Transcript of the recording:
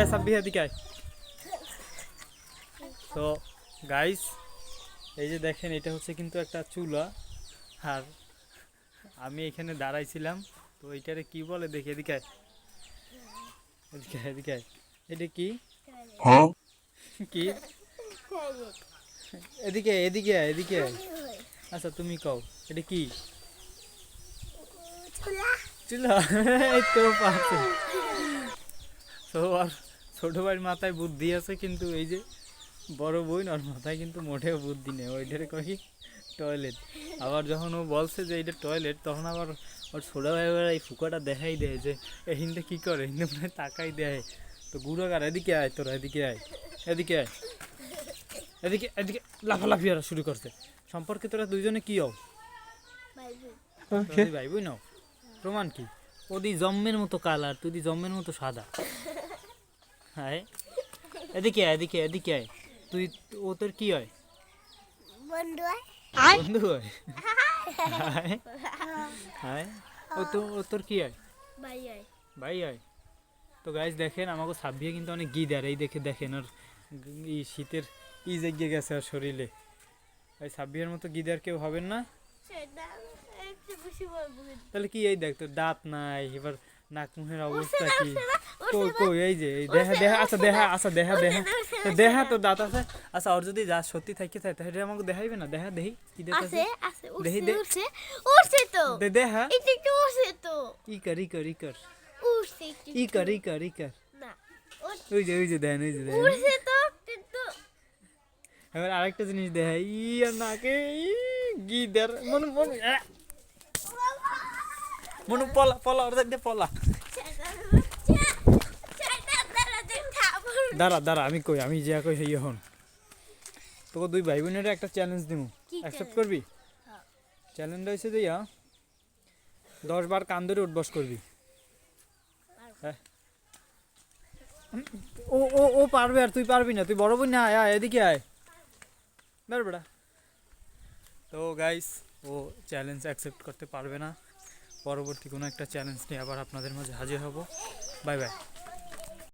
এ সাব্বি এদিকে আয়। তো গাইস এই যে দেখেন এটা হচ্ছে কিন্তু একটা চুলা। আর আমি এখানে দাঁড়াইছিলাম তো এটারে কি বলে? দেখি এদিকে আয়। এদিকে এদিকে আয়। এটা কি? কি? এদিকে এদিকে আয়, এদিকে আয়। আচ্ছা তুমি কও এটা কি? চুলা। এই তো পাচ্ছে তো আর ছোট ভাইয়ের মাথায় বুদ্ধি আছে কিন্তু এই যে বড় বোন ওর মাথায় কিন্তু মোটেও বুদ্ধি নেই। ওইটারে কই? টয়লেট আবার যখন ও বলছে যে এইটা টয়লেট তখন আবার ওর ছোট ভাই এই ফুকাটা দেখাই দেয় যে এ হিন্দে কি করে? হিন্দে মানে তাকাই দেয়। তো গুড়াগার এদিকে আয় তোরা এদিকে আয় এদিকে আয় এদিকে এদিকে লাফালাফি আর শুরু করছে। সম্পর্কে তোরা দুইজনে কি হও? ভাই বোন হও। প্রমাণ কি? ওদি জম্মের মতো কালার তুই জম্মের মতো সাদা। হ্যাঁ। এদিকে আয় এদিকে এদিকে আয়। তুই ও তোর কি হয়? বন্ধু বন্ধু হয়? হায়। হায়। ও তো ও তোর কি হয়? ভাই আয়। ভাই হয় তো গাইজ দেখেন আমাকে সাবিয়ে কিন্তু অনেক গি দেয় এই দেখে দেখেন ওর এই শীতের ই জেগে গেছে আর শরীরে। এই সাবিয়ের মতো গি দেওয়ার কেউ হবেন না? তাহলে কি এই দেখ তোর দাঁত নাই এবার নাক মুখের অবস্থা কি? কই কই এই যে এই দেহা দেহা আচ্ছা দেহা আচ্ছা দেহা তো দেহা তো দাঁত আছে। আচ্ছা ওর যদি যা সত্যি থাকে থাকে তাহলে আমাকে দেখাইবে না? দেহা দেহি কি দেখাছে দেখি উঠছে দে- উঠছে তো। দে দেহা। এটা একটু উঠছে তো। ই কর ই কর ই কর উঠছে ই কর ই কর ই কর না ওই যে ওই যে দেন ওই যে দেন। উঠছে তো কিন্তু। এবার আরেকটা জিনিস দেখা ই আর নাকে ই গিদার মনে মনে মনে পলা পলা ওর দেখ দে পলা দাঁড়া দাঁড়া আমি কই আমি যা কই হই এখন তোকে দুই ভাই বোনের একটা চ্যালেঞ্জ দিব অ্যাকসেপ্ট করবি? হ্যাঁ। চ্যালেঞ্জ হয়েছে যে ইয়া দশ বার কান ধরে উঠবস করবি। হ্যাঁ। ও ও ও পারবে আর তুই পারবি না তুই বড় বোন না আয় আয়, এদিকে আয়। দাঁড় বেড়া তো গাইস ও চ্যালেঞ্জ অ্যাকসেপ্ট করতে পারবে না। পরবর্তী কোনো একটা চ্যালেঞ্জ নিয়ে আবার আপনাদের মাঝে হাজির হব। Bye bye